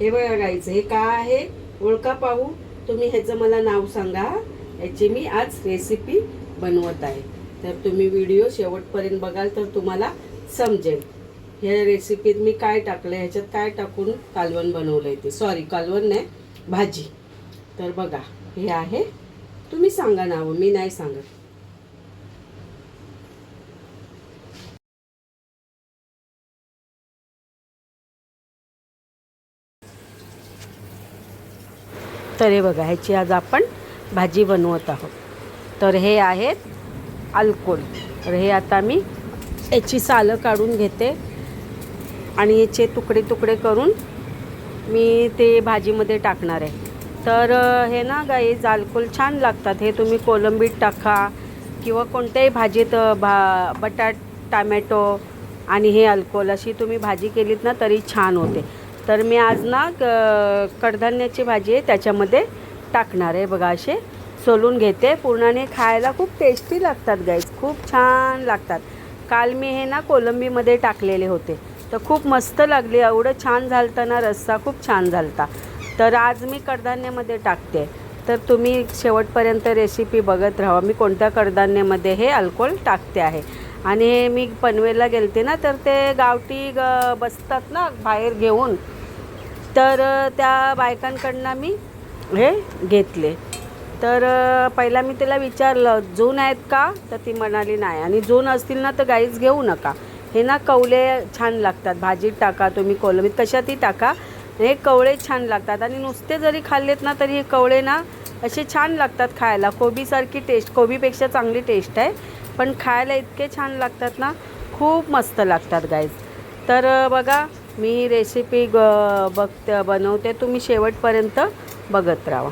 हे बघायचं हे का आहे? ओळखा पाहू. तुम्ही ह्याचं मला नाव सांगा. याची मी आज रेसिपी बनवत आहे. तर तुम्ही व्हिडिओ शेवटपर्यंत बघाल तर तुम्हाला समजेल. ह्या रेसिपीत मी काय टाकलं ह्याच्यात काय टाकून कालवण बनवलं आहे ते? सॉरी कालवण नाही भाजी. तर बघा हे आहे. तुम्ही सांगा नावं मी नाही सांगत. तर हे बघा ह्याची आज आपण भाजी बनवत आहोत. तर हे आहेत अल्कोल. तर हे आता मी याची सालं काढून घेते आणि याचे तुकडे तुकडे करून मी ते भाजीमध्ये टाकणार आहे. तर हे ना गाईज अल्कोल छान लागतात. हे तुम्ही कोलंबीत टाका किंवा कोणत्याही भाजीत भा बटाट टामॅटो आणि हे अल्कोल अशी तुम्ही भाजी केलीत ना तरी छान होते. तर मी आज ना क- कडधान्याची भाजी आहे त्याच्यामध्ये टाकणार आहे बघा असे. सोलून घेते. पूर्णाने खायला खूप टेस्टी लागतात गाईज खूप छान लागतात. काल मी हे ना कोलंबीमध्ये टाकलेले होते. तर खूप मस्त लागली. एवढं छान झालतं ना रस्सा खूप छान झालता. तर आज मी कडधान्यामध्ये टाकते. तर तुम्ही शेवटपर्यंत रेसिपी बघत राहा. मी कोणत्या कडधान्यामध्ये हे अल्कोहोल टाकते आहे. आणि हे मी पनवेलला गेलते ना तर ते गावठी ग बसतात ना बाहेर घेऊन. तर त्या बायकांकडनं मी हे घेतले. तर पहिला मी तिला विचारलं जून आहेत का? तर ती म्हणाली नाही. आणि जून असतील ना तर गाईच घेऊ नका. हे ना कवले छान लागतात. भाजीत टाका तुम्ही कोलंबीत कशातही टाका. हे कवळे छान लागतात. आणि नुसते जरी खाल्लेत ना तरी हे कवळे ना असे छान लागतात खायला. कोबीसारखी टेस्ट कोबीपेक्षा चांगली टेस्ट आहे. पण खायला इतके छान लागतात ना खूप मस्त लागतात गाईज. तर बघा मी रेसिपी ग बघत बनवते. तुम्ही शेवटपर्यंत बघत राहा.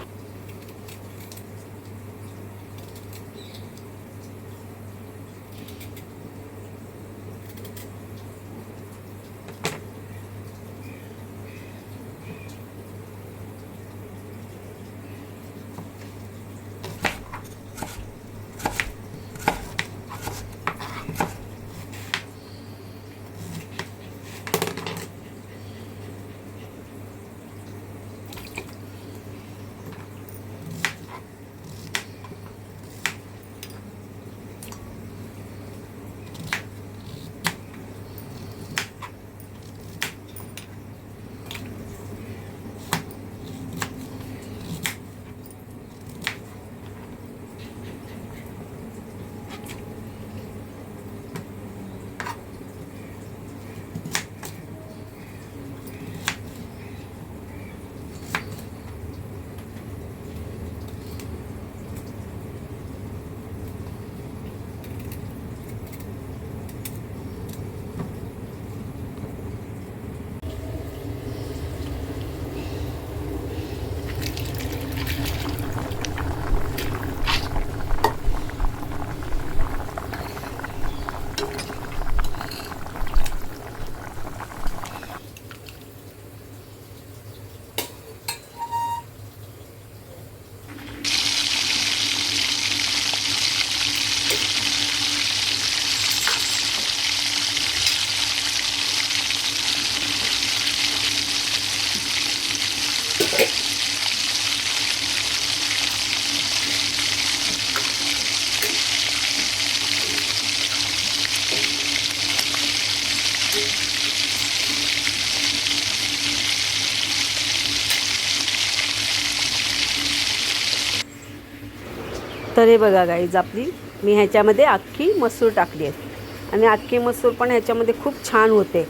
तर हे बघा गाईज आपली मी ह्याच्यामध्ये अख्खी मसूर टाकली आहे. आणि अख्खी मसूर पण ह्याच्यामध्ये खूप छान होते.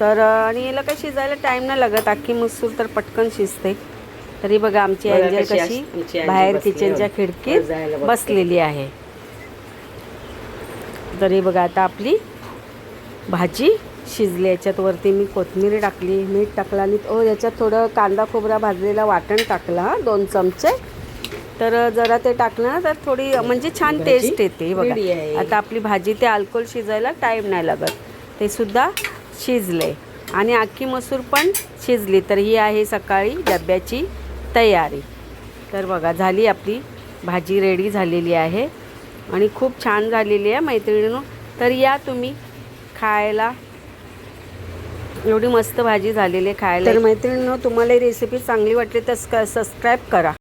तर आणि याला काही शिजायला टाईम नाही लागत. अख्खी मसूर तर पटकन शिजते. तरी बघा आमची एंजल कशी बाहेर किचनच्या. खिडकीत. बसलेली आहे. तरी बघा आता आपली भाजी शिजली. याच्यात वरती मी कोथिंबीर टाकली मीठ टाकलं आणि ओ याच्यात थोडं कांदा खोबरा भाजलेला वाटण टाकलं हा दोन चमचे. तर जरा ते टाकलं ना तर थोडी म्हणजे छान टेस्ट येते बघा. आता आपली भाजी ते अल्कोहोल शिजायला टाईम नाही लागत. ते सुद्धा शिजले. आणि अख्खी मसूर पण शिजली. तर ही आहे सकाळी डब्याची तयारी. तर बघा झाली आपली भाजी रेडी झालेली आहे. आणि खूप छान झालेली आहे मैत्रिणीनं. तर या तुम्ही खायला. एवढी मस्त भाजी झालेली आहे खायला. तर मैत्रिणींनो तुम्हाला ही रेसिपी चांगली वाटली तर सबस्क्राईब करा.